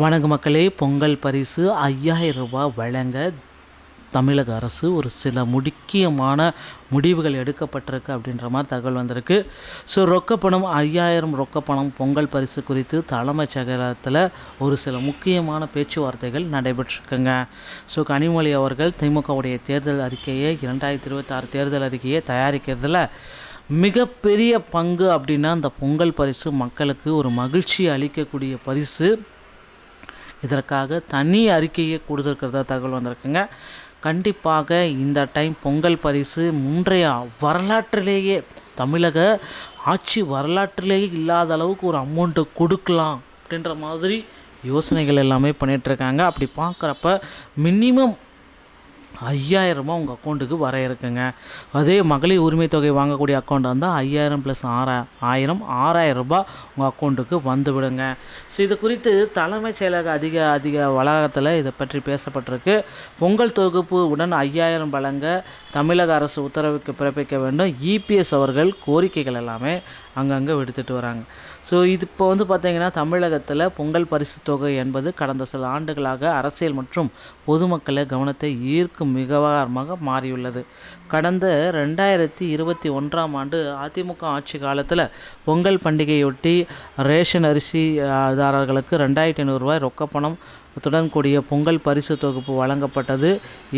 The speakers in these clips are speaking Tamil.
வணக்க மக்களே பொங்கல் பரிசு ஐயாயிரம் ரூபாய் வழங்க தமிழக அரசு ஒரு சில முக்கியமான முடிவுகள் எடுக்கப்பட்டிருக்கு அப்படின்ற மாதிரி தகவல் வந்திருக்கு. ஸோ ரொக்கப்பணம் ஐயாயிரம் ரொக்கப்பணம் பொங்கல் பரிசு குறித்து தலைமைச் செயலகத்தில் ஒரு சில முக்கியமான பேச்சுவார்த்தைகள் நடைபெற்றிருக்குங்க. ஸோ கனிமொழி அவர்கள் திமுகவுடைய தேர்தல் அறிக்கையை இரண்டாயிரத்தி இருபத்தாறு தேர்தல் அறிக்கையை தயாரிக்கிறதுல மிகப்பெரிய பங்கு அப்படின்னா அந்த பொங்கல் பரிசு மக்களுக்கு ஒரு மகிழ்ச்சி அளிக்கக்கூடிய பரிசு. இதற்காக தனி அறிக்கையை கொடுத்துருக்கிறதா தகவல் வந்திருக்குங்க. கண்டிப்பாக இந்த டைம் பொங்கல் பரிசு முன்றைய வரலாற்றிலேயே தமிழக ஆட்சி வரலாற்றிலேயே இல்லாத அளவுக்கு ஒரு அமௌண்ட்டு கொடுக்கலாம் அப்படின்ற மாதிரி யோசனைகள் எல்லாமே பண்ணிகிட்ருக்காங்க அப்படி பார்க்குறப்ப மினிமம் ஐயாயிரரூபா உங்கள் அக்கௌண்ட்டுக்கு வர இருக்குங்க. அதே மகளிர் உரிமை தொகை வாங்கக்கூடிய அக்கௌண்ட் வந்தால் ஐயாயிரம் ப்ளஸ் ஆறா ஆயிரம் ஆறாயிரம் ரூபாய் உங்கள் அக்கௌண்ட்டுக்கு வந்து விடுங்க. ஸோ இது குறித்து தலைமைச் செயலக அதிக அதிக வளாகத்தில் இதை பற்றி பேசப்பட்டிருக்கு. பொங்கல் தொகுப்பு உடன் ஐயாயிரம் வழங்க தமிழக அரசு உத்தரவுக்கு பிறப்பிக்க வேண்டும். இபிஎஸ் அவர்கள் கோரிக்கைகள் எல்லாமே அங்கங்கே விடுத்துட்டு வராங்க. ஸோ இது இப்போ வந்து பார்த்திங்கன்னா தமிழகத்தில் பொங்கல் பரிசு தொகை என்பது கடந்த சில ஆண்டுகளாக அரசியல் மற்றும் பொதுமக்களை கவனத்தை ஈர்க்கும் மிகவாரமாக மாறியுள்ளது. கடந்த ரெண்டாயிரத்தி இருபத்தி ஒன்றாம் ஆண்டு அதிமுக ஆட்சி காலத்தில் பொங்கல் பண்டிகையொட்டி ரேஷன் அரிசி தாரர்களுக்கு ரெண்டாயிரத்தி ஐநூறுரூவாய் ரொக்கப்பணம் துடன் கூடிய பொங்கல் பரிசு தொகுப்பு வழங்கப்பட்டது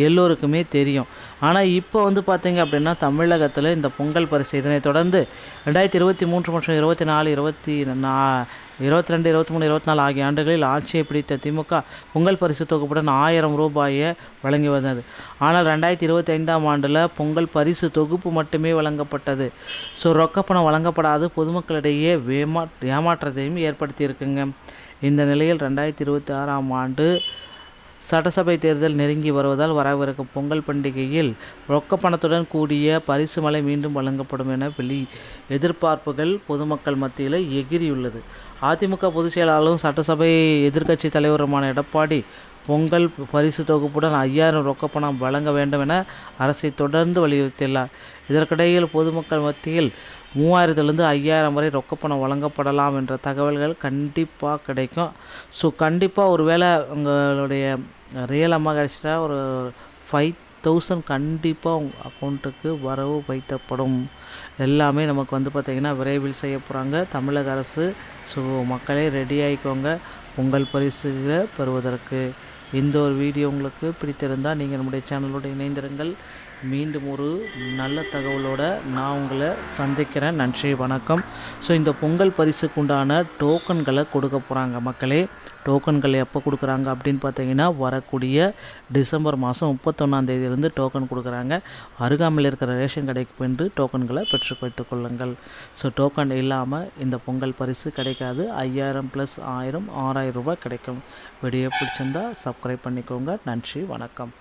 எல்லோருக்குமே தெரியும். ஆனால் இப்போ வந்து பார்த்திங்க அப்படின்னா தமிழகத்தில் இந்த பொங்கல் பரிசு இதனை தொடர்ந்து ரெண்டாயிரத்தி இருபத்தி மூன்று மற்றும் இருபத்தி நாலு இருபத்தி நா இருபத்தி ரெண்டு இருபத்தி மூணு இருபத்தி நாலு ஆகிய ஆண்டுகளில் ஆட்சியை பிடித்த திமுக பொங்கல் பரிசு தொகுப்புடன் ஆயிரம் ரூபாயை வழங்கி வந்தது. ஆனால் ரெண்டாயிரத்தி இருபத்தி ஐந்தாம் ஆண்டில் பொங்கல் பரிசு தொகுப்பு மட்டுமே வழங்கப்பட்டது. ஸோ ரொக்கப்பணம் வழங்கப்படாது. பொதுமக்களிடையே ஏமா ஏமாற்றத்தையும் ஏற்படுத்தியிருக்குங்க. இந்த நிலையில் ரெண்டாயிரத்தி இருபத்தி ஆறாம் ஆண்டு சட்டசபை தேர்தல் நெருங்கி வருவதால் வரவிருக்கும் பொங்கல் பண்டிகையில் ரொக்க பணத்துடன் கூடிய பரிசு மலை மீண்டும் வழங்கப்படும் என வெளி எதிர்பார்ப்புகள் பொதுமக்கள் மத்தியில் எகிரியுள்ளது. அதிமுக பொதுச் செயலாளரும் சட்டசபை எதிர்க்கட்சி தலைவருமான எடப்பாடி பொங்கல் பரிசு தொகுப்புடன் ஐயாயிரம் ரொக்கப்பணம் வழங்க வேண்டும் என அரசை தொடர்ந்து வலியுறுத்தியுள்ளார். இதற்கிடையில் பொதுமக்கள் மத்தியில் மூவாயிரத்துலேருந்து ஐயாயிரம் வரை ரொக்கப்பணம் வழங்கப்படலாம் என்ற தகவல்கள் கண்டிப்பாக கிடைக்கும். ஸோ கண்டிப்பாக ஒரு வேளை உங்களுடைய ரியல் அம்மா கிடச்சிட்டா ஒரு ஃபைவ் தௌசண்ட் கண்டிப்பாக உங்கள் அக்கௌண்ட்டுக்கு வரவு வைத்தப்படும் எல்லாமே நமக்கு வந்து பார்த்திங்கன்னா விரைவில் செய்ய போகிறாங்க தமிழக அரசு ஸோ மக்களே ரெடி ஆகிக்கோங்க உங்கள் பரிசுகளை பெறுவதற்கு. இந்த ஒரு வீடியோ உங்களுக்கு பிடித்திருந்தால் நீங்கள் நம்முடைய சேனலோடு இணைந்திருங்கள். மீண்டும் ஒரு நல்ல தகவலோடு நான் உங்களை சந்திக்கிறேன். நன்றி வணக்கம். ஸோ இந்த பொங்கல் பரிசுக்கு உண்டான டோக்கன்களை கொடுக்க போகிறாங்க மக்களே. டோக்கன்கள் எப்போ கொடுக்குறாங்க அப்படின்னு பார்த்தீங்கன்னா வரக்கூடிய டிசம்பர் மாதம் முப்பத்தொன்னாந்தேதியிலேருந்து டோக்கன் கொடுக்குறாங்க. அருகாமையில் இருக்கிற ரேஷன் கடைக்கு போயிட்டு டோக்கன்களை பெற்று வைத்துக் கொள்ளுங்கள். ஸோ டோக்கன் இல்லாமல் இந்த பொங்கல் பரிசு கிடைக்காது. ஐயாயிரம் ப்ளஸ் ஆயிரம் ஆறாயிரம் ரூபாய் கிடைக்கும். வீடியோ பிடிச்சிருந்தால் சப்ஸ்கிரைப் பண்ணிக்கோங்க. நன்றி வணக்கம்.